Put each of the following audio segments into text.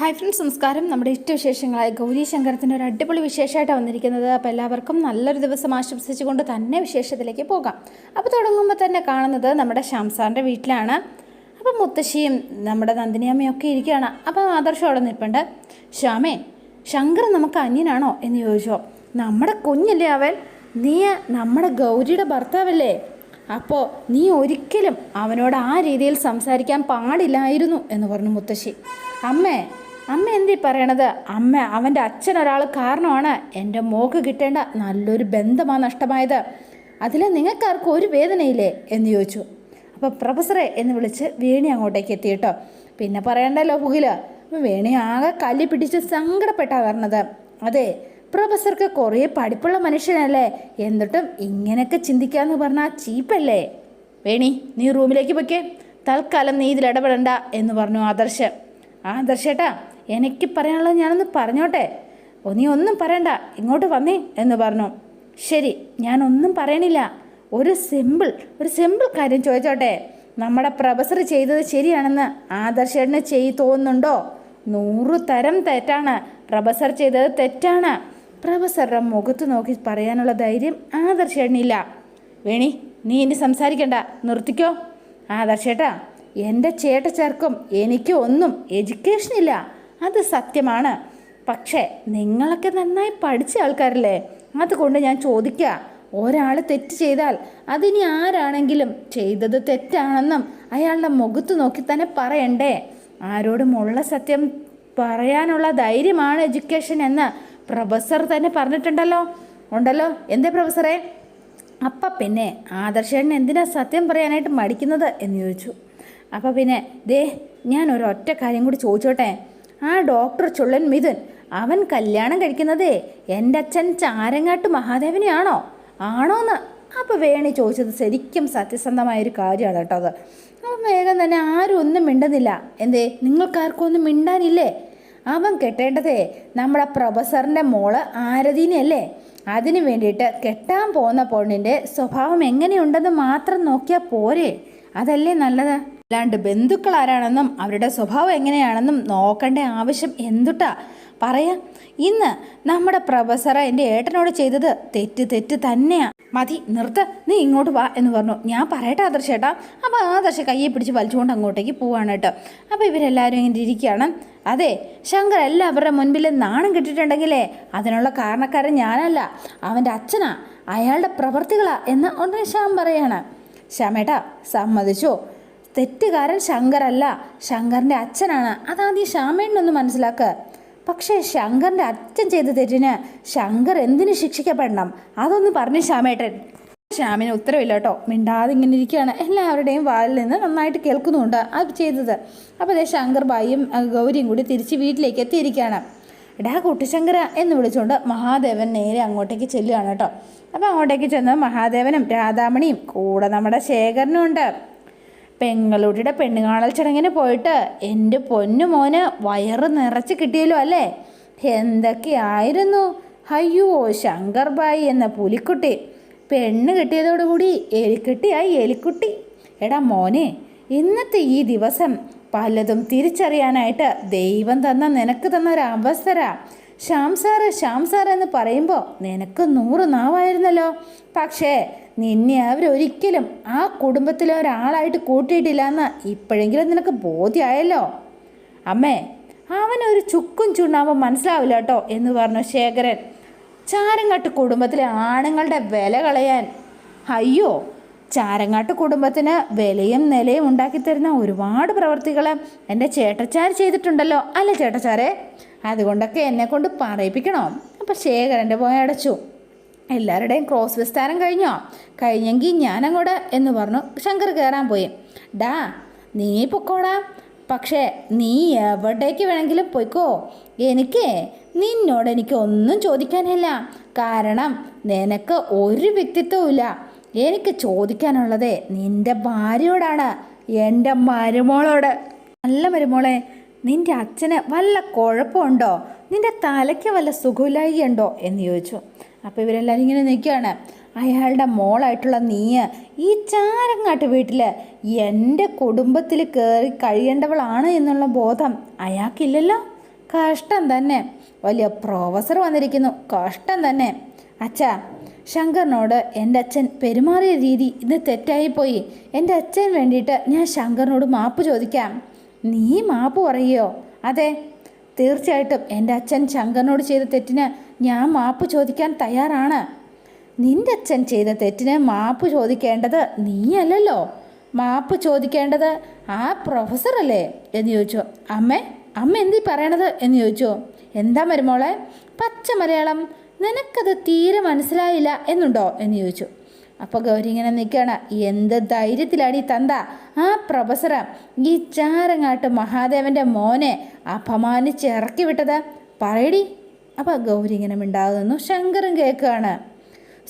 Hi friends നമസ്കാരം. നമ്മുടെ ഏറ്റവും ഇഷ്ടവിശേഷങ്ങളായ ഗൗരി ശങ്കരത്തിന്റെ ഒരു അടിപൊളി വിശേഷമായിട്ടാണ് വന്നിരിക്കുന്നത്. അപ്പോൾ എല്ലാവർക്കും നല്ലൊരു ദിവസം ആശംസിച്ചുകൊണ്ട് തന്നെ വിശേഷത്തിലേക്ക് പോകാം. അപ്പോൾ തുടങ്ങുമ്പോൾ തന്നെ കാണുന്നത് നമ്മുടെ ശ്യാംസാറിന്റെ വീട്ടിലാണ്. അപ്പം മുത്തശ്ശിയും നമ്മുടെ നന്ദിനിയമ്മയും ഒക്കെ ഇരിക്കുകയാണ്. അപ്പോൾ ആദർശം അവിടെ നിൽപ്പുണ്ട്. ശ്യാമേ ശങ്കർ നമുക്ക് അന്യനാണോ എന്ന് ചോദിച്ചോ. നമ്മുടെ കുഞ്ഞല്ലേ അവൻ? നീ നമ്മുടെ ഗൗരിയുടെ ഭർത്താവല്ലേ? അപ്പോൾ നീ ഒരിക്കലും അവനോട് ആ രീതിയിൽ സംസാരിക്കാൻ പാടില്ലായിരുന്നു എന്ന് പറഞ്ഞു മുത്തശ്ശി. അമ്മേ അമ്മ എന്തീ പറയണത്? അമ്മ അവന്റെ അച്ഛൻ ഒരാൾ കാരണമാണ് എന്റെ മോക്ക് കിട്ടേണ്ട നല്ലൊരു ബന്ധമാണ് നഷ്ടമായത്. അതിൽ നിങ്ങൾക്കാർക്കും ഒരു വേദനയില്ലേ? എന്ന് ചോദിച്ചു. അപ്പോൾ പ്രൊഫസറെ എന്ന് വിളിച്ച് വേണി അങ്ങോട്ടേക്ക് എത്തി കേട്ടോ. പിന്നെ പറയണ്ടല്ലോ പുകിൽ അപ്പോൾ വേണി ആകെ കല്ലി പിടിച്ച് സങ്കടപ്പെട്ടാ പറഞ്ഞത്. അതെ പ്രൊഫസർക്ക് കുറേ പഠിപ്പുള്ള മനുഷ്യനല്ലേ? എന്നിട്ടും ഇങ്ങനെയൊക്കെ ചിന്തിക്കാമെന്ന് പറഞ്ഞാൽ ചീപ്പല്ലേ? വേണി നീ റൂമിലേക്ക് പൊയ്ക്കേ. തൽക്കാലം നീ ഇതിൽ ഇടപെടണ്ട എന്ന് പറഞ്ഞു ആദർശ്. ആദർശേട്ടാ എനിക്ക് പറയാനുള്ളത് ഞാനൊന്ന് പറഞ്ഞോട്ടെ? നീ ഒന്നും പറയണ്ട. ഇങ്ങോട്ട് വന്നേ എന്ന് പറഞ്ഞു. ശരി ഞാനൊന്നും പറയണില്ല. ഒരു സിമ്പിൾ ഒരു സിമ്പിൾ കാര്യം ചോദിച്ചോട്ടെ? നമ്മുടെ പ്രൊഫസർ ചെയ്തത് ശരിയാണെന്ന് ആദർശേട്ടന് ചെയ് തോന്നുന്നുണ്ടോ? നൂറ് തരം തെറ്റാണ്. പ്രൊഫസർ ചെയ്തത് തെറ്റാണ്. പ്രൊഫസറുടെ മുഖത്ത് നോക്കി പറയാനുള്ള ധൈര്യം ആദർശേട്ടനില്ല. വേണി നീ ഇനി സംസാരിക്കണ്ട. നിർത്തിക്കോ? ആദർശേട്ടാ എന്റെ ചേട്ടച്ചേർക്കും എനിക്ക് ഒന്നും എഡ്യൂക്കേഷൻ ഇല്ല. അത് സത്യമാണ്. പക്ഷേ നിങ്ങളൊക്കെ നന്നായി പഠിച്ച ആൾക്കാരല്ലേ? അതുകൊണ്ട് ഞാൻ ചോദിക്കുക ഒരാൾ തെറ്റ് ചെയ്താൽ അതിനി ആരാണെങ്കിലും ചെയ്തത് തെറ്റാണെന്നും അയാളുടെ മുഖത്ത് നോക്കി തന്നെ പറയണ്ടേ? ആരോടും ഉള്ള സത്യം പറയാനുള്ള ധൈര്യമാണ് എഡ്യൂക്കേഷൻ എന്ന് പ്രൊഫസർ തന്നെ പറഞ്ഞിട്ടുണ്ടല്ലോ. ഉണ്ടല്ലോ? എന്തേ പ്രൊഫസറെ? അപ്പം പിന്നെ ആദർശേട്ടൻ എന്തിനാ സത്യം പറയാനായിട്ട് മടിക്കുന്നത് എന്ന് ചോദിച്ചു. അപ്പം പിന്നെ ദേ ഞാൻ ഒരൊറ്റ കാര്യം കൂടി ചോദിച്ചോട്ടെ? ആ ഡോക്ടർ ചുള്ളൻ മിഥുൻ. അവൻ കല്യാണം കഴിക്കുന്നതേ എന്റെ അച്ഛൻ ചാരങ്ങാട്ട് മഹാദേവനെയാണോ? ആണോന്ന് അപ്പോൾ വേണി ചോദിച്ചത് ശരിക്കും സത്യസന്ധമായൊരു കാര്യമാണ് കേട്ടോ അത്. അപ്പം വേഗം തന്നെ ആരും ഒന്നും മിണ്ടുന്നില്ല. എന്തേ നിങ്ങൾക്കാർക്കും ഒന്നും മിണ്ടാനില്ലേ? അവൻ കെട്ടേണ്ടതേ നമ്മുടെ പ്രൊഫസറിന്റെ മോൾ ആരതീനെയല്ലേ? അതിനു വേണ്ടിയിട്ട് കെട്ടാൻ പോകുന്ന പൊണ്ണിന്റെ സ്വഭാവം എങ്ങനെയുണ്ടെന്ന് മാത്രം നോക്കിയാൽ പോരെ. അതല്ലേ നല്ലത്? അല്ലാണ്ട് ബന്ധുക്കൾ ആരാണെന്നും അവരുടെ സ്വഭാവം എങ്ങനെയാണെന്നും നോക്കേണ്ട ആവശ്യം എന്തുട്ടാ? പറയാം. ഇന്ന് നമ്മുടെ പ്രൊഫസർ എന്റെ ഏട്ടനോട് ചെയ്തത് തെറ്റ് തെറ്റ് തന്നെയാ. മതി നിർത്ത്. നീ ഇങ്ങോട്ട് വാ എന്ന് പറഞ്ഞു. ഞാൻ പറയട്ടെ ആദർശേട്ടാ. അപ്പോൾ ആദർശ കയ്യെ പിടിച്ച് വലിച്ചുകൊണ്ട് അങ്ങോട്ടേക്ക് പോവാണ് കേട്ടോ. അപ്പോൾ ഇവരെല്ലാവരും ഇങ്ങനെ ഇരിക്കുകയാണ്. അതെ ശങ്കർ എല്ലാവരുടെ മുൻപിൽ നാണം കിട്ടിയിട്ടുണ്ടെങ്കിലേ അതിനുള്ള കാരണക്കാരൻ ഞാനല്ല. അവന്റെ അച്ഛനാ. അയാളുടെ പ്രവർത്തികളാ എന്ന് ഉടനെ ശ്യാം പറയാണ്. ശ്യാമേട്ടാ സമ്മതിച്ചോ? തെറ്റുകാരൻ ശങ്കറല്ല ശങ്കറിന്റെ അച്ഛനാണ്. അതാദ്യം ശ്യാമേട്ടനൊന്ന് മനസ്സിലാക്കുക പക്ഷേ ശങ്കറിന്റെ അച്ഛൻ ചെയ്ത തെറ്റിന് ശങ്കർ എന്തിനു ശിക്ഷിക്കപ്പെടണം? അതൊന്ന് പറഞ്ഞു ശ്യാമേട്ടൻ. ശ്യാമിന് ഉത്തരവില്ല കേട്ടോ മിണ്ടാതെ ഇങ്ങനെ ഇരിക്കുകയാണ്. എല്ലാവരുടെയും വാലിൽ നിന്ന് നന്നായിട്ട് കേൾക്കുന്നുണ്ട് അത് ചെയ്തത്. അപ്പോൾ അതേ ശങ്കർ ബായിയും ഗൗരിയും കൂടി തിരിച്ച് വീട്ടിലേക്ക് എത്തിയിരിക്കുകയാണ്. എടാ കുട്ടിശങ്കര എന്ന് വിളിച്ചുകൊണ്ട് മഹാദേവൻ നേരെ അങ്ങോട്ടേക്ക് ചെല്ലുകയാണ് കേട്ടോ. അപ്പോൾ അങ്ങോട്ടേക്ക് ചെന്ന് മഹാദേവനും രാധാമണിയും കൂടെ നമ്മുടെ ശേഖരനും ഉണ്ട്. പെങ്ങളുടിയുടെ പെണ്ണുകാണൽ ചടങ്ങിന് പോയിട്ട് എന്റെ പൊന്നു മോന് വയറ് നിറച്ച് കിട്ടിയല്ലോ അല്ലേ? എന്തൊക്കെയായിരുന്നു? അയ്യോ ശങ്കർബായി എന്ന പുലിക്കുട്ടി. പെണ്ണ് കിട്ടിയതോടുകൂടി എലിക്കുട്ടിയായി എലിക്കുട്ടി. എടാ മോനെ ഇന്നത്തെ ഈ ദിവസം പലതും തിരിച്ചറിയാനായിട്ട് ദൈവം തന്ന നിനക്ക് തന്ന ഒരു അവസര. ശാംസാർ ശ്യാം സാർ എന്ന് പറയുമ്പോൾ നിനക്ക് നൂറ് നാവായിരുന്നല്ലോ. പക്ഷേ നിന്നെ അവരൊരിക്കലും ആ കുടുംബത്തിലെ ഒരാളായിട്ട് കൂട്ടിയിട്ടില്ല എന്ന് ഇപ്പോഴെങ്കിലും നിനക്ക് ബോധ്യമായല്ലോ അമ്മേ അവനൊരു ചുക്കും ചുണ്ണാവും മനസ്സിലാവില്ല കേട്ടോ എന്ന് പറഞ്ഞു ശേഖരൻ. ചാരങ്ങാട്ട് കുടുംബത്തിലെ ആണുങ്ങളുടെ വില കളയാൻ. അയ്യോ ചാരങ്ങാട്ട് കുടുംബത്തിന് വിലയും നിലയും ഉണ്ടാക്കി തരുന്ന ഒരുപാട് പ്രവർത്തികൾ എന്റെ ചേട്ടച്ചാർ ചെയ്തിട്ടുണ്ടല്ലോ അല്ലേ ചേട്ടച്ചാരെ? അതുകൊണ്ടൊക്കെ എന്നെ കൊണ്ട് പറയിപ്പിക്കണോ? അപ്പം ശേഖരന്റെ പോയി അടച്ചു. എല്ലാവരുടെയും ക്രോസ് വിസ്താരം കഴിഞ്ഞോ? കഴിഞ്ഞെങ്കിൽ ഞാനങ്ങോട്ട് എന്ന് പറഞ്ഞു ശങ്കർ കയറാൻ പോയി. ഡാ നീ പൊക്കോടാ. പക്ഷേ നീ എവിടേക്ക് വേണമെങ്കിലും പോയിക്കോ. എനിക്ക് നിന്നോട് എനിക്ക് ഒന്നും ചോദിക്കാനില്ല. കാരണം നിനക്ക് ഒരു വ്യക്തിത്വവും ഇല്ല എനിക്ക് ചോദിക്കാനുള്ളത് നിന്റെ ഭാര്യയോടാണ്. എന്റെ മരുമോളോട്. നല്ല മരുമോളെ നിന്റെ അച്ഛന് വല്ല കുഴപ്പമുണ്ടോ? നിന്റെ തലയ്ക്ക് വല്ല സുഖമില്ലായികയുണ്ടോ? എന്ന് ചോദിച്ചു. അപ്പോൾ ഇവരെല്ലാവരും ഇങ്ങനെ നിൽക്കുകയാണ്. അയാളുടെ മോളായിട്ടുള്ള നീ ഈ ചാരങ്ങാട്ട് വീട്ടിൽ എന്റെ കുടുംബത്തിൽ കയറി കഴിയേണ്ടവളാണ് എന്നുള്ള ബോധം അയാൾക്കില്ലല്ലോ. കഷ്ടം തന്നെ. വലിയ പ്രൊഫസർ വന്നിരിക്കുന്നു. കഷ്ടം തന്നെ. അച്ഛാ ശങ്കറിനോട് എന്റെ അച്ഛൻ പെരുമാറിയ രീതി ഇന്ന് തെറ്റായിപ്പോയി. എന്റെ അച്ഛൻ വേണ്ടിയിട്ട് ഞാൻ ശങ്കറിനോട് മാപ്പ് ചോദിക്കാം. നീ മാപ്പ് പറയോ? അതെ തീർച്ചയായിട്ടും എന്റെ അച്ഛൻ ശങ്കറിനോട് ചെയ്ത തെറ്റിന് ഞാൻ മാപ്പ് ചോദിക്കാൻ തയ്യാറാണ്. നിന്റെ അച്ഛൻ ചെയ്ത തെറ്റിന് മാപ്പ് ചോദിക്കേണ്ടത് നീയല്ലല്ലോ. മാപ്പ് ചോദിക്കേണ്ടത് ആ പ്രൊഫസറല്ലേ എന്ന് ചോദിച്ചു. അമ്മ അമ്മ എന്തീ പറയണത് എന്ന് ചോദിച്ചു. എന്താ മരുമോളെ പച്ച മലയാളം നിനക്കത് തീരെ മനസ്സിലായില്ല എന്നുണ്ടോ എന്ന് ചോദിച്ചു. അപ്പോൾ ഗൗരി ഇങ്ങനെ നിൽക്കുകയാണ് എന്ത് ധൈര്യത്തിലാണ് ഈ തന്ത? ആ പ്രൊഫസറ ഈ ചാരങ്ങാട്ട് മഹാദേവന്റെ മോനെ അപമാനിച്ച് ഇറക്കി വിട്ടത്. പറയടി. അപ്പോൾ ഗൗരി ഇങ്ങനെ മിണ്ടാകുന്നു ശങ്കറും കേൾക്കുകയാണ്.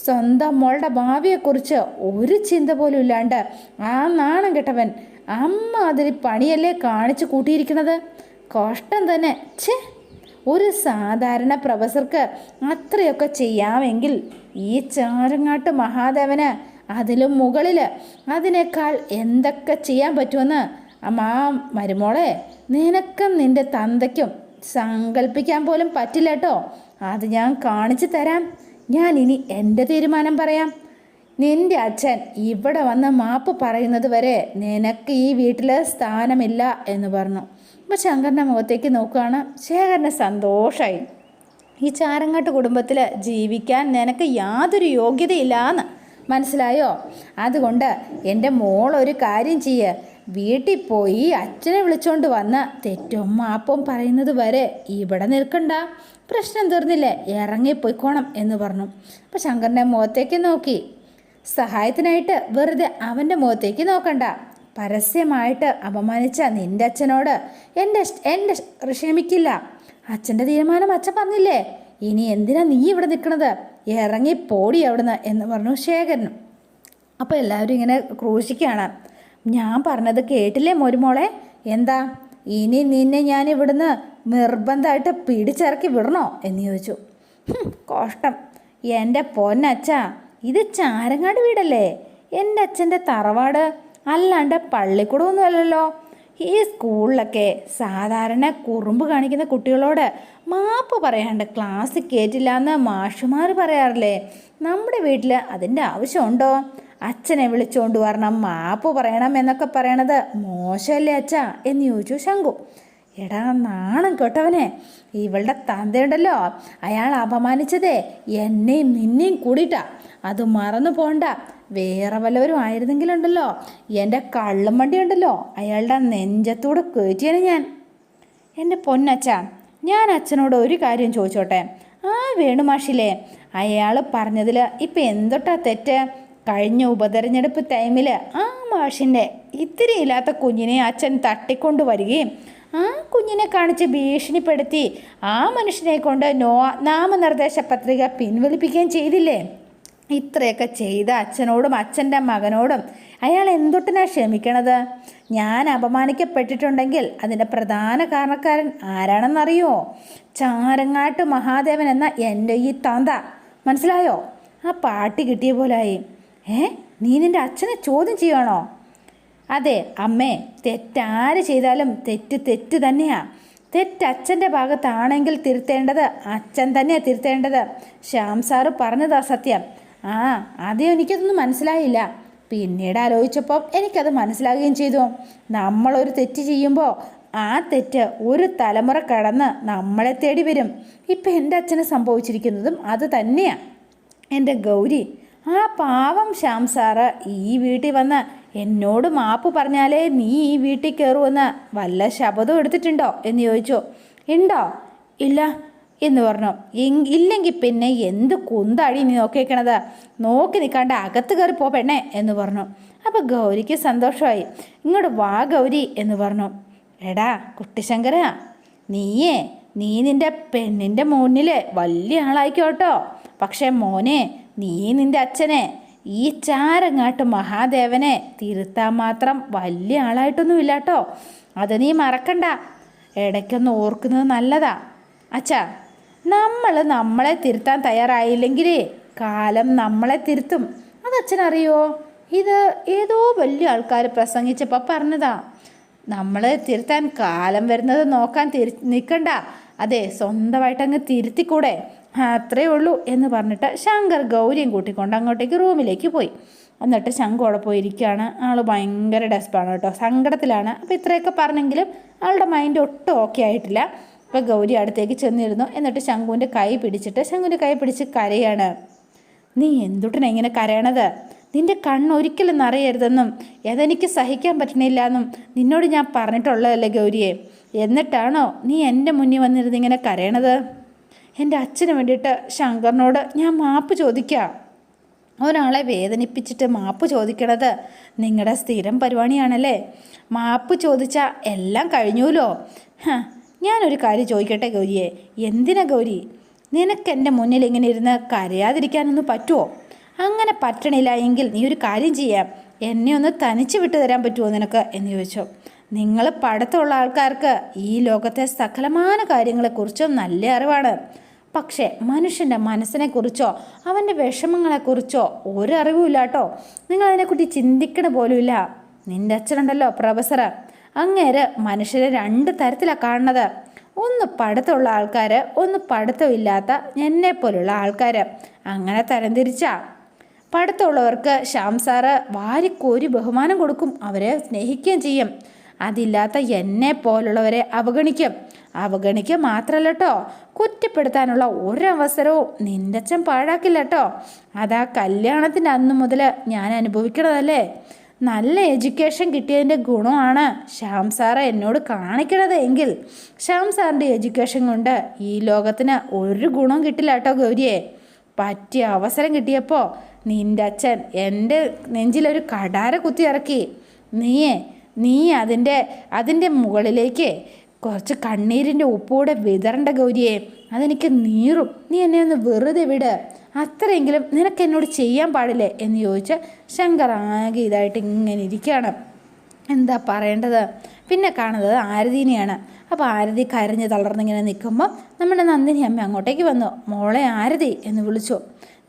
സ്വന്തം മോളുടെ ഭാവിയെക്കുറിച്ച് ഒരു ചിന്ത പോലും ഇല്ലാണ്ട് ആ നാണം കെട്ടവൻ അമ്മ അതിന് പണിയല്ലേ കാണിച്ചു കൂട്ടിയിരിക്കുന്നത്? കഷ്ടം തന്നെ. ഛേ ഒരു സാധാരണ പ്രൊഫസർക്ക് അത്രയൊക്കെ ചെയ്യാമെങ്കിൽ ഈ ചാരങ്ങാട്ട് മഹാദേവന് അതിലും മുകളിൽ അതിനേക്കാൾ എന്തൊക്കെ ചെയ്യാൻ പറ്റുമെന്ന്? അമ്മാ മരുമോളെ നിനക്കും നിന്റെ തന്തയ്ക്കും സങ്കല്പിക്കാൻ പോലും പറ്റില്ല കേട്ടോ. അത് ഞാൻ കാണിച്ചു തരാം. ഞാൻ ഇനി എന്റെ തീരുമാനം പറയാം. നിന്റെ അച്ഛൻ ഇവിടെ വന്ന് മാപ്പ് പറയുന്നത് വരെ നിനക്ക് ഈ വീട്ടിൽ സ്ഥാനമില്ല എന്ന് പറഞ്ഞു. അപ്പോൾ ശങ്കറിന്റെ മുഖത്തേക്ക് നോക്കുകയാണ്. ശേഖരന് സന്തോഷമായി ഈ ചാരങ്ങാട്ട് കുടുംബത്തിൽ ജീവിക്കാൻ നിനക്ക് യാതൊരു യോഗ്യതയില്ലാന്ന്. മനസ്സിലായോ? അതുകൊണ്ട് എന്റെ മോൾ ഒരു കാര്യം ചെയ്യ്. വീട്ടിൽ പോയി അച്ഛനെ വിളിച്ചോണ്ട് വന്ന് തെറ്റും മാപ്പും പറയുന്നത് വരെ ഇവിടെ നിൽക്കണ്ട. പ്രശ്നം തീർന്നില്ലേ? ഇറങ്ങിപ്പോയിക്കോണം എന്ന് പറഞ്ഞു. അപ്പം ശങ്കറിന്റെ മുഖത്തേക്ക് നോക്കി. സഹായത്തിനായിട്ട് വെറുതെ അവന്റെ മുഖത്തേക്ക് നോക്കണ്ട. പരസ്യമായിട്ട് അപമാനിച്ച നിന്റെ അച്ഛനോട് എന്റെ എന്റെ ക്ഷമിക്കില്ല. അച്ഛന്റെ തീരുമാനം അച്ഛൻ പറഞ്ഞില്ലേ? ഇനി എന്തിനാ നീ ഇവിടെ നിൽക്കണത്? ഇറങ്ങി പോടി അവിടുന്ന് എന്ന് പറഞ്ഞു ശേഖരനും. അപ്പോൾ എല്ലാവരും ഇങ്ങനെ ക്രൂശിക്കുകയാണ്. ഞാൻ പറഞ്ഞത് കേട്ടില്ലേ മൊരുമോളെ? എന്താ? ഇനി നിന്നെ ഞാൻ ഇവിടുന്ന് നിർബന്ധമായിട്ട് പിടിച്ചിറക്കി വിടണോ എന്ന് ചോദിച്ചു. കോഷ്ടം. എന്റെ പൊന്നച്ഛ ഇത് ചാരങ്ങാട് വീടല്ലേ? എന്റെ അച്ഛന്റെ തറവാട് അല്ലാണ്ട് പള്ളിക്കൂടമൊന്നും അല്ലല്ലോ ഈ സ്കൂളിലൊക്കെ സാധാരണ കുറുമ്പ് കാണിക്കുന്ന കുട്ടികളോട് മാപ്പ് പറയാണ്ട് ക്ലാസ് കയറ്റില്ല എന്ന് മാഷുമാർ പറയാറില്ലേ? നമ്മുടെ വീട്ടിൽ അതിന്റെ ആവശ്യമുണ്ടോ? അച്ഛനെ വിളിച്ചുകൊണ്ട് വരണം മാപ്പ് പറയണം എന്നൊക്കെ പറയണത് മോശമല്ലേ അച്ഛ? എന്ന് ചോദിച്ചു ശങ്കു. എടാ നാണം കേട്ടവനെ. ഇവളുടെ തന്തയുണ്ടല്ലോ. അയാൾ അപമാനിച്ചതേ. എന്നെയും നിന്നെയും കൂടിയിട്ടാ. അത് മറന്നു പോണ്ട. വേറെ വല്ലവരും ആയിരുന്നെങ്കിലുണ്ടല്ലോ. എന്റെ കള്ളം വണ്ടിയുണ്ടല്ലോ. അയാളുടെ നെഞ്ചത്തൂടെ കയറ്റിയാണ് ഞാൻ. എന്റെ പൊന്നച്ഛ ഞാൻ അച്ഛനോട് ഒരു കാര്യം ചോദിച്ചോട്ടെ? ആ വേണുമാഷില്ലേ അയാൾ പറഞ്ഞതിൽ ഇപ്പം എന്തൊട്ടാ തെറ്റ്? കഴിഞ്ഞ ഉപതെരഞ്ഞെടുപ്പ് ടൈമിൽ ആ മാഷിന്റെ ഇത്തിരി ഇല്ലാത്ത കുഞ്ഞിനെ അച്ഛൻ തട്ടിക്കൊണ്ടു വരികയും ആ കുഞ്ഞിനെ കാണിച്ച് ഭീഷണിപ്പെടുത്തി ആ മനുഷ്യനെ കൊണ്ട് നോ നാമനിർദ്ദേശ പത്രിക പിൻവലിപ്പിക്കുകയും ചെയ്തില്ലേ? ഇത്രയൊക്കെ ചെയ്ത അച്ഛനോടും അച്ഛന്റെ മകനോടും അയാൾ എന്തൊട്ടിനാ ക്ഷമിക്കണത്? ഞാൻ അപമാനിക്കപ്പെട്ടിട്ടുണ്ടെങ്കിൽ അതിന്റെ പ്രധാന കാരണക്കാരൻ ആരാണെന്നറിയോ? ചാരങ്ങാട്ട് മഹാദേവൻ എന്ന എന്റെ ഈ താന്ത. മനസ്സിലായോ? ആ പാട്ടി കിട്ടിയ പോലായി. ഏ? നീ നിന്റെ അച്ഛനെ ചോദ്യം ചെയ്യുവാണോ? അതെ അമ്മേ തെറ്റാര് ചെയ്താലും തെറ്റ് തെറ്റ് തന്നെയാ. തെറ്റ് അച്ഛന്റെ ഭാഗത്താണെങ്കിൽ തിരുത്തേണ്ടത് അച്ഛൻ തന്നെയാണ് തിരുത്തേണ്ടത്. ശ്യാം സാറ് പറഞ്ഞതാ സത്യം. ആ ആദ്യം എനിക്കതൊന്നും മനസ്സിലായില്ല. പിന്നീട് ആലോചിച്ചപ്പോൾ എനിക്കത് മനസ്സിലാകുകയും ചെയ്തു. നമ്മളൊരു തെറ്റ് ചെയ്യുമ്പോൾ ആ തെറ്റ് ഒരു തലമുറ കടന്ന് നമ്മളെ തേടി വരും. ഇപ്പം എന്റെ അച്ഛന് സംഭവിച്ചിരിക്കുന്നതും അത് തന്നെയാണ് എന്റെ ഗൗരി ആ പാവം ശ്യാം സാറ് ഈ വീട്ടിൽ വന്ന് എന്നോട് മാപ്പ് പറഞ്ഞാലേ നീ ഈ വീട്ടിൽ കയറുമെന്ന് വല്ല ശപഥം എടുത്തിട്ടുണ്ടോ എന്ന് ചോദിച്ചു. ഉണ്ടോ ഇല്ല എന്ന് പറഞ്ഞു. ഇല്ലെങ്കിൽ പിന്നെ എന്ത് കുന്തടി നീ നോക്കിയേക്കണത്? നോക്കി നിൽക്കാണ്ട് അകത്ത് കയറി പോ പെണ്ണേ എന്ന് പറഞ്ഞു. അപ്പോൾ ഗൗരിക്ക് സന്തോഷമായി. ഇങ്ങോട്ട് വാ ഗൗരി എന്ന് പറഞ്ഞു. എടാ കുട്ടിശങ്കര നീയേ നീ നിന്റെ പെണ്ണിന്റെ മുന്നിൽ വലിയ ആളായിക്കോട്ടോ. പക്ഷേ മോനെ നീ നിന്റെ അച്ഛനെ ഈ ചാരങ്ങാട്ട് മഹാദേവനെ തിരുത്താൻ മാത്രം വലിയ ആളായിട്ടൊന്നും ഇല്ലാട്ടോ അത് നീ മറക്കണ്ട. ഇടയ്ക്കൊന്ന് ഓർക്കുന്നത് നല്ലതാ. അച്ഛാ നമ്മൾ നമ്മളെ തിരുത്താൻ തയ്യാറായില്ലെങ്കിൽ കാലം നമ്മളെ തിരുത്തും. അത് അച്ഛനറിയോ ഇത് ഏതോ വലിയ ആൾക്കാർ പ്രസംഗിച്ചപ്പോൾ പറഞ്ഞതാ. നമ്മൾ തിരുത്താൻ കാലം വരുന്നത് നോക്കാൻ തിരി നിൽക്കണ്ട അതെ സ്വന്തമായിട്ടങ്ങ് തിരുത്തിക്കൂടെ. അത്രേ ഉള്ളൂ എന്ന് പറഞ്ഞിട്ട് ശങ്കർ ഗൗരിയും കൂട്ടിക്കൊണ്ട് അങ്ങോട്ടേക്ക് റൂമിലേക്ക് പോയി. എന്നിട്ട് ശങ്കു അവിടെ പോയിരിക്കുകയാണ്. ആൾ ഭയങ്കര ഡെസ്പാണ് കേട്ടോ. സങ്കടത്തിലാണ്. അപ്പോൾ ഇത്രയൊക്കെ പറഞ്ഞെങ്കിലും ആളുടെ മൈൻഡ് ഒട്ടും ഓക്കെ ആയിട്ടില്ല. അപ്പോൾ ഗൗരി അടുത്തേക്ക് ചെന്നിരുന്നു. എന്നിട്ട് ശങ്കുവിന്റെ കൈ പിടിച്ചിട്ട് ശങ്കുവിന്റെ കൈ പിടിച്ച് കരയാണ്. നീ എന്തുട്ടിനെ ഇങ്ങനെ കരയണത്? നിന്റെ കണ്ണ് ഒരിക്കലും നിറയരുതെന്നും അതെനിക്ക് സഹിക്കാൻ പറ്റണില്ല എന്നും നിന്നോട് ഞാൻ പറഞ്ഞിട്ടുള്ളതല്ലേ ഗൗരിയെ? എന്നിട്ടാണോ നീ എന്റെ മുന്നിൽ വന്നിരുന്ന് ഇങ്ങനെ കരയണത്? എന്റെ അച്ഛന് വേണ്ടിയിട്ട് ശങ്കറിനോട് ഞാൻ മാപ്പ് ചോദിക്കാം. ഒരാളെ വേദനിപ്പിച്ചിട്ട് മാപ്പ് ചോദിക്കണത് നിങ്ങളുടെ സ്ഥിരം പരിപാടിയാണല്ലേ? മാപ്പ് ചോദിച്ചാൽ എല്ലാം കഴിഞ്ഞൂലോ? ഞാനൊരു കാര്യം ചോദിക്കട്ടെ ഗൗരിയെ? എന്തിനാ ഗൗരി? നിനക്ക് എന്റെ മുന്നിൽ ഇങ്ങനെ ഇരുന്ന് കരയാതിരിക്കാനൊന്നും പറ്റുമോ അങ്ങനെ പറ്റണില്ല എങ്കിൽ നീ ഒരു കാര്യം ചെയ്യാം. എന്നെ ഒന്ന് തനിച്ച് വിട്ടു തരാൻ പറ്റുമോ നിനക്ക്? എന്ന് ചോദിച്ചു. നിങ്ങൾ പടത്തുള്ള ആൾക്കാർക്ക് ഈ ലോകത്തെ സകലമായ കാര്യങ്ങളെക്കുറിച്ചും നല്ല അറിവാണ്. പക്ഷേ മനുഷ്യന്റെ മനസ്സിനെക്കുറിച്ചോ അവന്റെ വിഷമങ്ങളെക്കുറിച്ചോ ഒരു അറിവുമില്ല കേട്ടോ നിങ്ങൾ അതിനെക്കുറിച്ച് ചിന്തിക്കണ പോലുമില്ല. നിന്റെ അച്ഛനുണ്ടല്ലോ പ്രൊഫസർ അങ്ങേര് മനുഷ്യരെ രണ്ട് തരത്തിലാണ് കാണുന്നത്. ഒന്ന് പഠിത്തമുള്ള ആൾക്കാർ ഒന്ന് പഠിത്തമില്ലാത്ത എന്നെപ്പോലുള്ള ആൾക്കാർ അങ്ങനെ തരംതിരിച്ചാ പഠിത്തമുള്ളവർക്ക് ശ്യാം സാറ് വാരിക്കോരി ബഹുമാനം കൊടുക്കും അവരെ സ്നേഹിക്കുകയും ചെയ്യും. അതില്ലാത്ത എന്നെ പോലുള്ളവരെ അവഗണിക്കും. അവഗണിക്കുക മാത്രമല്ല കേട്ടോ കുറ്റപ്പെടുത്താനുള്ള ഒരവസരവും നിന്റെ അച്ഛൻ പാഴാക്കില്ല കേട്ടോ അതാ കല്യാണത്തിന്റെ അന്ന് മുതൽ ഞാൻ അനുഭവിക്കണതല്ലേ? നല്ല എഡ്യൂക്കേഷൻ കിട്ടിയതിന്റെ ഗുണമാണ് ശ്യാം സാറ് എന്നോട് കാണിക്കണത് എങ്കിൽ. ശ്യാം സാറിന്റെ എഡ്യൂക്കേഷൻ കൊണ്ട് ഈ ലോകത്തിന് ഒരു ഗുണവും കിട്ടില്ല കേട്ടോ ഗൗരിയെ. പറ്റിയ അവസരം കിട്ടിയപ്പോൾ നിന്റെ അച്ഛൻ എന്റെ നെഞ്ചിലൊരു കടാര കുത്തി ഇറക്കി. നീയേ നീ അതിന്റെ അതിന്റെ മുകളിലേക്ക് കുറച്ച് കണ്ണീരിന്റെ ഉപ്പോടെ വിതറണ്ട ഗൗരിയെ. അതെനിക്ക് നീറും. നീ എന്നെ ഒന്ന് വെറുതെ വിട്. അത്രയെങ്കിലും നിനക്ക് എന്നോട് ചെയ്യാൻ പാടില്ലേ? എന്ന് ചോദിച്ച് ശങ്കർ ആകെ ഇതായിട്ട് ഇങ്ങനെ ഇരിക്കുകയാണ്. എന്താ പറയേണ്ടത്? പിന്നെ കാണുന്നത് ആരതിനെയാണ്. അപ്പോൾ ആരതി കരഞ്ഞ് തളർന്നിങ്ങനെ നിൽക്കുമ്പോൾ നമ്മുടെ നന്ദിനി അമ്മ അങ്ങോട്ടേക്ക് വന്നു. മോളെ ആരതി എന്ന് വിളിച്ചു.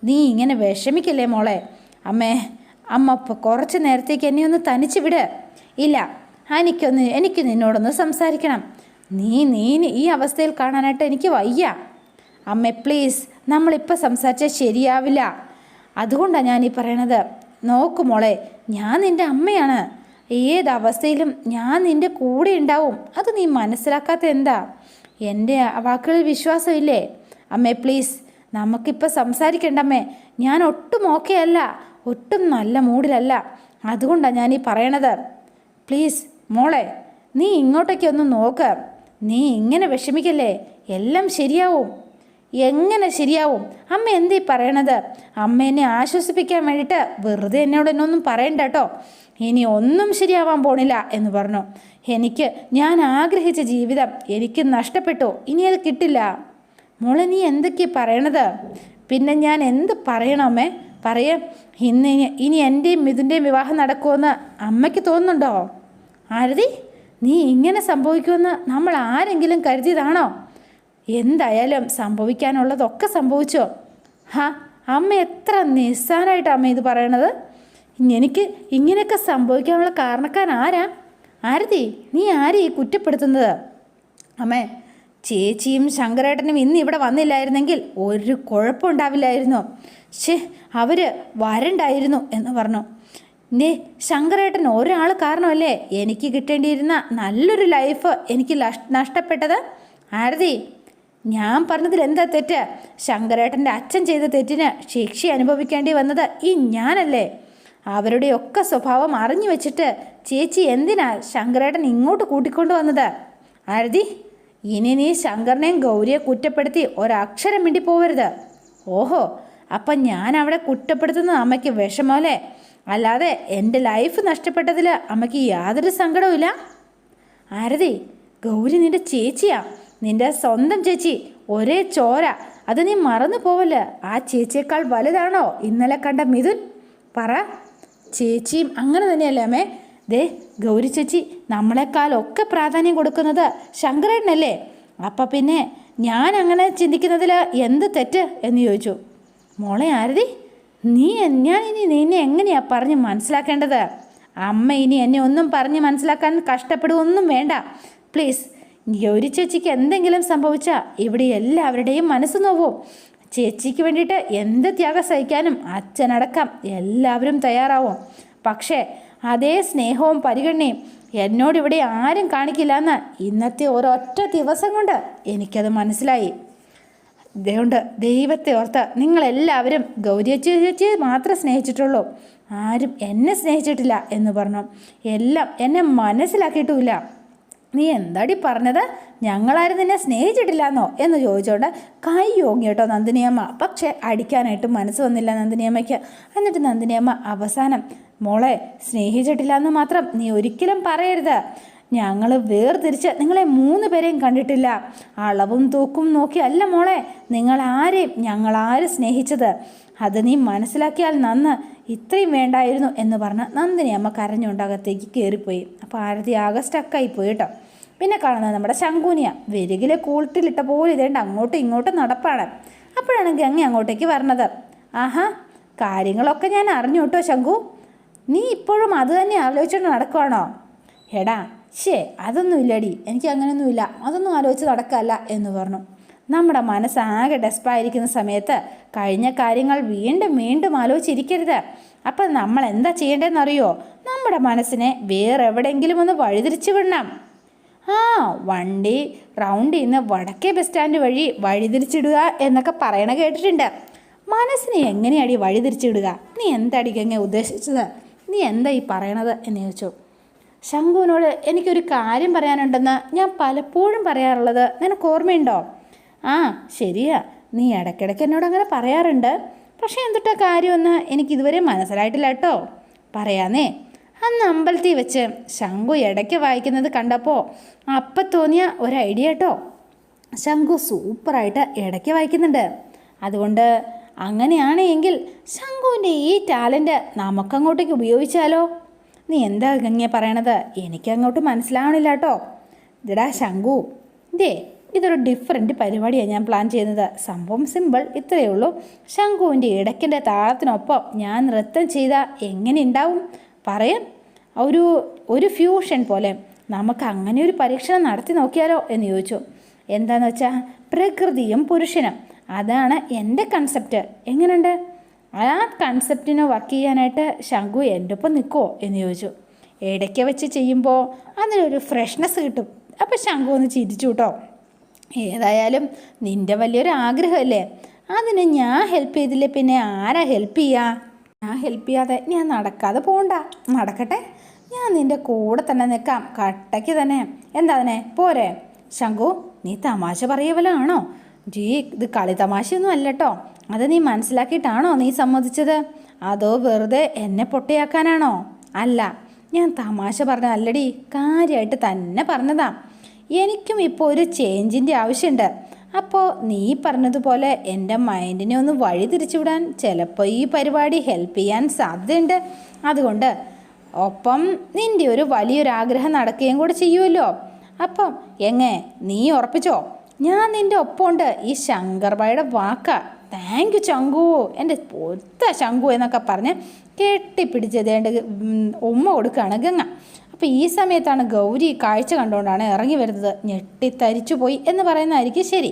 നീ ഇങ്ങനെ വിഷമിക്കല്ലേ മോളെ? അമ്മേ അമ്മ ഇപ്പോൾ കുറച്ച് നേരത്തേക്ക് എന്നെ ഒന്ന് തനിച്ച് വിട്. ഇല്ല എനിക്കൊന്ന് എനിക്ക് നിന്നോടൊന്ന് സംസാരിക്കണം. നീ നീ ഈ അവസ്ഥയിൽ കാണാനായിട്ട് എനിക്ക് വയ്യ. അമ്മ പ്ലീസ് നമ്മളിപ്പോൾ സംസാരിച്ചാൽ ശരിയാവില്ല. അതുകൊണ്ടാണ് ഞാൻ ഈ പറയണത്. നോക്കു മോളെ ഞാൻ നിന്റെ അമ്മയാണ്. ഏതവസ്ഥയിലും ഞാൻ നിന്റെ കൂടെ ഉണ്ടാവും. അത് നീ മനസ്സിലാക്കാത്ത എന്താ? എന്റെ വാക്കുകളിൽ വിശ്വാസമില്ലേ? അമ്മേ പ്ലീസ് നമുക്കിപ്പോൾ സംസാരിക്കണ്ടമ്മേ. ഞാൻ ഒട്ടും ഓക്കെ അല്ല. ഒട്ടും നല്ല മൂഡിലല്ല. അതുകൊണ്ടാണ് ഞാൻ ഈ പറയണത്. പ്ലീസ് മോളെ നീ ഇങ്ങോട്ടേക്കൊന്ന് നോക്ക്. നീ ഇങ്ങനെ വിഷമിക്കല്ലേ? എല്ലാം ശരിയാവും. എങ്ങനെ ശരിയാവും? അമ്മ എന്തീ പറയണത്? അമ്മ എന്നെ ആശ്വസിപ്പിക്കാൻ വേണ്ടിയിട്ട് വെറുതെ എന്നോട് എന്നൊന്നും പറയണ്ട കേട്ടോ ഇനി ഒന്നും ശരിയാവാൻ പോണില്ല എന്ന് പറഞ്ഞു. എനിക്ക് ഞാൻ ആഗ്രഹിച്ച ജീവിതം എനിക്ക് നഷ്ടപ്പെട്ടു. ഇനി അത് കിട്ടില്ല. മോളെ നീ എന്തൊക്കെ പറയണത്? പിന്നെ ഞാൻ എന്ത് പറയണമേ പറയാം. ഇന്ന് ഇനി- എന്റെയും ഇതിന്റെയും വിവാഹം നടക്കുമെന്ന് അമ്മയ്ക്ക് തോന്നുന്നുണ്ടോ? ആരതി? നീ ഇങ്ങനെ സംഭവിക്കുമെന്ന് നമ്മൾ ആരെങ്കിലും കരുതിയതാണോ? എന്തായാലും സംഭവിക്കാനുള്ളതൊക്കെ സംഭവിച്ചോ? ഹാ അമ്മ എത്ര നിസ്സാനായിട്ട് അമ്മ ഇത് പറയണത്? എനിക്ക് ഇങ്ങനെയൊക്കെ സംഭവിക്കാനുള്ള കാരണക്കാൻ ആരാ? ആരതി നീ ആരെയും ഈ കുറ്റപ്പെടുത്തുന്നത്? അമ്മേ ചേച്ചിയും ശങ്കരേട്ടനും ഇന്ന് ഇവിടെ വന്നില്ലായിരുന്നെങ്കിൽ ഒരു കുഴപ്പമുണ്ടാവില്ലായിരുന്നു. ഷേ അവർ വരണ്ടായിരുന്നു എന്ന് പറഞ്ഞു. ദേ ശങ്കരേട്ടൻ ഒരാൾ കാരണമല്ലേ? എനിക്ക് കിട്ടേണ്ടിയിരുന്ന നല്ലൊരു ലൈഫ് എനിക്ക് നഷ്ടപ്പെട്ടത് ആരതി? ഞാൻ പറഞ്ഞതിൽ എന്താ തെറ്റ്? ശങ്കരേട്ടന്റെ അച്ഛൻ ചെയ്ത തെറ്റിന് ശിക്ഷ അനുഭവിക്കേണ്ടി വന്നത് ഈ ഞാനല്ലേ? അവരുടെയൊക്കെ സ്വഭാവം അറിഞ്ഞു വെച്ചിട്ട് ചേച്ചി എന്തിനാ ശങ്കരേട്ടൻ ഇങ്ങോട്ട് കൂട്ടിക്കൊണ്ടു വന്നത്? ആരതി ഇനി നീ ശങ്കറിനെയും ഗൗരിയെ കുറ്റപ്പെടുത്തി ഒരക്ഷരം മിണ്ടി പോവരുത് ഓഹോ അപ്പം ഞാൻ അവിടെ കുറ്റപ്പെടുത്തുന്ന അമ്മയ്ക്ക് വിഷമല്ലേ അല്ലാതെ എന്റെ ലൈഫ് നഷ്ടപ്പെട്ടതിൽ അമ്മയ്ക്ക് യാതൊരു സങ്കടവുമില്ല. ആരതി ഗൗരി നിന്റെ ചേച്ചിയാ. നിന്റെ സ്വന്തം ചേച്ചി ഒരേ ചോര. അത് നീ മറന്നു പോവല്ല? ആ ചേച്ചിയേക്കാൾ വലുതാണോ? ഇന്നലെ കണ്ട മിഥുൻ. പറ. ചേച്ചിയും അങ്ങനെ തന്നെയല്ലേ അമ്മേ? ദേ ഗൗരി ചേച്ചി നമ്മളെക്കാൾ ഒക്കെ പ്രാധാന്യം കൊടുക്കുന്നത് ശങ്കരേട്ടനല്ലേ? അപ്പം പിന്നെ ഞാൻ അങ്ങനെ ചിന്തിക്കുന്നതിൽ എന്ത് തെറ്റ് എന്ന് ചോദിച്ചു. മോളെ ആരതി നീ ഞാൻ ഇനി നിന്നെ എങ്ങനെയാ പറഞ്ഞ് മനസ്സിലാക്കേണ്ടത്? അമ്മ ഇനി എന്നെ ഒന്നും പറഞ്ഞ് മനസ്സിലാക്കാൻ കഷ്ടപ്പെടുകയൊന്നും വേണ്ട. പ്ലീസ് ഒരു ചേച്ചിക്ക് എന്തെങ്കിലും സംഭവിച്ചാൽ ഇവിടെ എല്ലാവരുടെയും മനസ്സ് നോവും. ചേച്ചിക്ക് വേണ്ടിയിട്ട് എന്ത് ത്യാഗം സഹിക്കാനും അച്ഛനടക്കം എല്ലാവരും തയ്യാറാവും. പക്ഷേ അതേ സ്നേഹവും പരിഗണനയും എന്നോടിവിടെ ആരും കാണിക്കില്ല എന്ന് ഇന്നത്തെ ഒരൊറ്റ ദിവസം കൊണ്ട് എനിക്കത് മനസ്സിലായി. ദയുണ്ട് ദൈവത്തെ ഓർത്ത് നിങ്ങളെല്ലാവരും ഗൗരിയ ചേച്ചി മാത്രം സ്നേഹിച്ചിട്ടുള്ളൂ. ആരും എന്നെ സ്നേഹിച്ചിട്ടില്ല എന്ന് പറഞ്ഞു. എല്ലാം എന്നെ മനസ്സിലാക്കിയിട്ടുമില്ല. നീ എന്താടി പറഞ്ഞത്? ഞങ്ങളാരും നിന്നെ സ്നേഹിച്ചിട്ടില്ലെന്നോ? എന്ന് ചോദിച്ചുകൊണ്ട് കൈ യോങ്ങി കേട്ടോ നന്ദിനിയമ്മ. പക്ഷേ അടിക്കാനായിട്ട് മനസ്സ് വന്നില്ല നന്ദിനിയമ്മയ്ക്ക്. എന്നിട്ട് നന്ദിനിയമ്മ അവസാനം മോളെ സ്നേഹിച്ചിട്ടില്ല എന്ന് മാത്രം നീ ഒരിക്കലും പറയരുത്. ഞങ്ങൾ വേർതിരിച്ച് നിങ്ങളെ മൂന്ന് പേരെയും കണ്ടിട്ടില്ല. അളവും തൂക്കും നോക്കി അല്ല മോളെ നിങ്ങൾ ആരെയും ഞങ്ങൾ ആര് സ്നേഹിച്ചത്? അത് നീ മനസ്സിലാക്കിയാൽ നന്ന് ഇത്രയും വേണ്ടായിരുന്നു എന്ന് പറഞ്ഞ് നന്ദിനി അമ്മ കരഞ്ഞുണ്ടകത്തേക്ക് കയറിപ്പോയി അപ്പോൾ ആരതി ആകെ സ്റ്റക്കായി പോയി കേട്ടോ. പിന്നെ കാണുന്നത് നമ്മുടെ ശങ്കുനിയ വെരുകിലെ കൂട്ടിലിട്ട പോലെ ഇതേണ്ട അങ്ങോട്ടും ഇങ്ങോട്ടും നടപ്പാണ്. അപ്പോഴാണ് ഗംഗ അങ്ങോട്ടേക്ക് വരണത്. ആഹാ കാര്യങ്ങളൊക്കെ ഞാൻ അറിഞ്ഞു കേട്ടോ ശങ്കു. നീ ഇപ്പോഴും അത് തന്നെ ആലോചിച്ചുകൊണ്ട് നടക്കുവാണോ? എടാ ശേ അതൊന്നുമില്ലടി. എനിക്ക് അങ്ങനെയൊന്നുമില്ല അതൊന്നും ആലോചിച്ച് നടക്കല്ല എന്ന് പറഞ്ഞു. നമ്മുടെ മനസ്സാകെ ഡെസ്പായിരിക്കുന്ന സമയത്ത് കഴിഞ്ഞ കാര്യങ്ങൾ വീണ്ടും വീണ്ടും ആലോചിച്ചിരിക്കരുത്. അപ്പം നമ്മൾ എന്താ ചെയ്യേണ്ടതെന്നറിയോ? നമ്മുടെ മനസ്സിനെ വേറെ എവിടെയെങ്കിലും ഒന്ന് വഴിതിരിച്ചു വിടണം. ആ വണ്ടി റൗണ്ട് ചെയ്യുന്ന വടക്കേ ബസ് സ്റ്റാൻഡ് വഴി വഴിതിരിച്ചിടുക എന്നൊക്കെ പറയണ കേട്ടിട്ടുണ്ട്. മനസ്സിനെ എങ്ങനെയാടി വഴിതിരിച്ചിടുക നീ എന്താടി ഗംഗ ഉദ്ദേശിച്ചത്? നീ എന്താ ഈ പറയണത് എന്ന് ചോദിച്ചു. ശംഖുവിനോട് എനിക്കൊരു കാര്യം പറയാനുണ്ടെന്ന് ഞാൻ പലപ്പോഴും പറയാറുള്ളത്. നിനക്ക് ഓർമ്മയുണ്ടോ? ആ ശരിയാ. നീ ഇടയ്ക്കിടയ്ക്ക് എന്നോട് അങ്ങനെ പറയാറുണ്ട്. പക്ഷേ എന്തിട്ടാ കാര്യമൊന്ന് എനിക്കിതുവരെ മനസ്സിലായിട്ടില്ല കേട്ടോ. പറയാന്നേ. അന്ന് അമ്പലത്തിൽ വെച്ച് ശംഖു ഇടയ്ക്ക് വായിക്കുന്നത് കണ്ടപ്പോൾ അപ്പം തോന്നിയ ഒരു ഐഡിയ കേട്ടോ. ശംഖു സൂപ്പറായിട്ട് ഇടയ്ക്ക് വായിക്കുന്നുണ്ട്. അതുകൊണ്ട് അങ്ങനെയാണെങ്കിൽ ശംഖുവിന്റെ ഈ ടാലന്റ് നമുക്കങ്ങോട്ടേക്ക് ഉപയോഗിച്ചാലോ? നീ എന്താ ഗംഗ പറയണത്? എനിക്കങ്ങോട്ട് മനസ്സിലാവണില്ല കേട്ടോ ഇതടാ ശങ്കു. ദേ ഇതൊരു ഡിഫറെന്റ് പരിപാടിയാണ് ഞാൻ പ്ലാൻ ചെയ്യുന്നത്. സംഭവം സിമ്പിൾ ഇത്രയേ ഉള്ളൂ. ശംഖുവിന്റെ ഇടയ്ക്കിന്റെ താളത്തിനൊപ്പം ഞാൻ നൃത്തം ചെയ്താൽ എങ്ങനെ ഉണ്ടാവും പറയാം. ഒരു ഒരു ഫ്യൂഷൻ പോലെ. നമുക്ക് അങ്ങനെ ഒരു പരീക്ഷണം നടത്തി നോക്കിയാലോ എന്ന് ചോദിച്ചു. എന്താണെന്ന് വെച്ചാൽ പ്രകൃതിയും പുരുഷനും. അതാണ് എന്റെ കൺസെപ്റ്റ് എങ്ങനെയുണ്ട് ആ കൺസെപ്റ്റിന് വർക്ക് ചെയ്യാനായിട്ട് ശങ്കു എന്റെ ഒപ്പം നിൽക്കുമോ എന്ന് ചോദിച്ചു. ഇടയ്ക്ക് വെച്ച് ചെയ്യുമ്പോൾ അതിനൊരു ഫ്രഷ്നെസ് കിട്ടും. അപ്പോൾ ശങ്കു ഒന്ന് ചിരിച്ചു കേട്ടോ ഏതായാലും നിന്റെ വലിയൊരു ആഗ്രഹമല്ലേ? അതിന് ഞാൻ ഹെൽപ്പ് ചെയ്തില്ലേ പിന്നെ ആരാ ഹെൽപ്പ് ചെയ്യുക ഞാൻ ഹെൽപ്പ് ചെയ്യാതെ ഞാൻ നടക്കാതെ പോകണ്ട നടക്കട്ടെ. ഞാൻ നിന്റെ കൂടെ തന്നെ നിൽക്കാം. കട്ടയ്ക്ക് തന്നെ. എന്താ അതിനെ? പോരെ. ശങ്കു നീ തമാശ പറയവലാണോ? ജീ ഇത് കളി തമാശയൊന്നും അല്ല കേട്ടോ അത് നീ മനസ്സിലാക്കിയിട്ടാണോ നീ സമ്മതിച്ചത്? അതോ വെറുതെ എന്നെ പൊട്ടയാക്കാനാണോ? അല്ല ഞാൻ തമാശ പറഞ്ഞ അല്ലടി കാര്യമായിട്ട് തന്നെ പറഞ്ഞതാ. എനിക്കും ഇപ്പോൾ ഒരു ചേഞ്ചിന്റെ ആവശ്യമുണ്ട് അപ്പോൾ നീ പറഞ്ഞതുപോലെ എന്റെ മൈൻഡിനെ ഒന്ന് വഴി തിരിച്ചുവിടാൻ ചിലപ്പോൾ ഈ പരിപാടി ഹെൽപ്പ് ചെയ്യാൻ സാധ്യതയുണ്ട്. അതുകൊണ്ട് ഒപ്പം നിന്റെ ഒരു വലിയൊരു ആഗ്രഹം നടക്കുകയും കൂടെ ചെയ്യുമല്ലോ അപ്പം എങ്ങേ നീ ഉറപ്പിച്ചോ? ഞാൻ നിന്റെ ഒപ്പമുണ്ട്. ഈ ശങ്കർബായുടെ വാക്ക. താങ്ക് യു ചങ്കു. എന്റെ പൊത്ത ശങ്കു എന്നൊക്കെ പറഞ്ഞ് കെട്ടിപ്പിടിച്ചതേണ്ട ഉമ്മ കൊടുക്കുകയാണ് ഗംഗ. അപ്പോൾ ഈ സമയത്താണ് ഗൗരി കാഴ്ച കണ്ടുകൊണ്ടാണ് ഇറങ്ങി വരുന്നത്. ഞെട്ടിത്തരിച്ചു പോയി എന്ന് പറയുന്നതായിരിക്കും ശരി.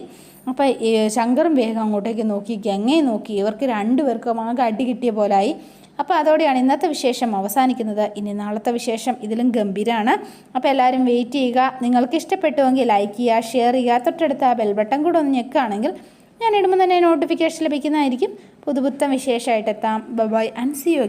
അപ്പോൾ ശങ്കറും വേഗം അങ്ങോട്ടേക്ക് നോക്കി ഗംഗയും നോക്കി. ഇവർക്ക് രണ്ടുപേർക്കും ആകെ അടി കിട്ടിയ പോലായി. അപ്പോൾ അതോടെയാണ് ഇന്നത്തെ വിശേഷം അവസാനിക്കുന്നത്. ഇനി നാളത്തെ വിശേഷം ഇതിലും ഗംഭീരമാണ് അപ്പോൾ എല്ലാവരും വെയിറ്റ് ചെയ്യുക. നിങ്ങൾക്ക് ഇഷ്ടപ്പെട്ടുവെങ്കിൽ ലൈക്ക് ചെയ്യുക ഷെയർ ചെയ്യുക. തൊട്ടടുത്ത ആ ബെൽ ബട്ടൺ കൂടെ ഒന്ന് ഞെക്കുകയാണെങ്കിൽ ഞാൻ ഇടുമ്പോൾ തന്നെ നോട്ടിഫിക്കേഷൻ ലഭിക്കുന്നതായിരിക്കും. പുതുപുത്തം വിശേഷമായിട്ട് എത്താം. By and you